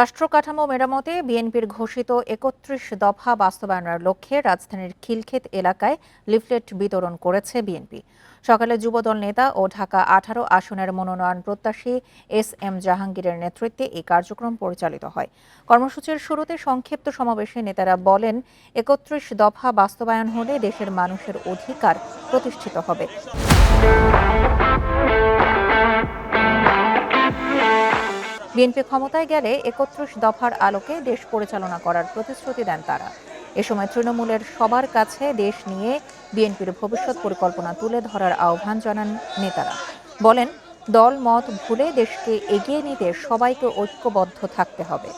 রাষ্ট্র কাঠামো মেরামতে বিএনপির ঘোষিত একত্রিশ দফা বাস্তবায়নের লক্ষ্যে রাজধানীর খিলক্ষেত এলাকায় লিফলেট বিতরণ করেছে বিএনপি। সকালে যুবদল নেতা ও ঢাকা আঠারো আসনের মনোনয়ন প্রত্যাশী এস এম জাহাঙ্গীরের নেতৃত্বে এই কার্যক্রম পরিচালিত হয়। কর্মসূচির শুরুতে সংক্ষিপ্ত সমাবেশে নেতারা বলেন, একত্রিশ দফা বাস্তবায়ন হলে দেশের মানুষের অধিকার প্রতিষ্ঠিত হবে। বিএনপি ক্ষমতায় গেলে একত্রিশ দফার আলোকে দেশ পরিচালনা করার প্রতিশ্রুতি দেন তারা। এ সময় তৃণমূলের সবার কাছে দেশ নিয়ে বিএনপির ভবিষ্যৎ পরিকল্পনা তুলে ধরার আহ্বান জানান নেতারা। বলেন, দল মত ভুলে দেশকে এগিয়ে নিতে সবাইকে ঐক্যবদ্ধ থাকতে হবে।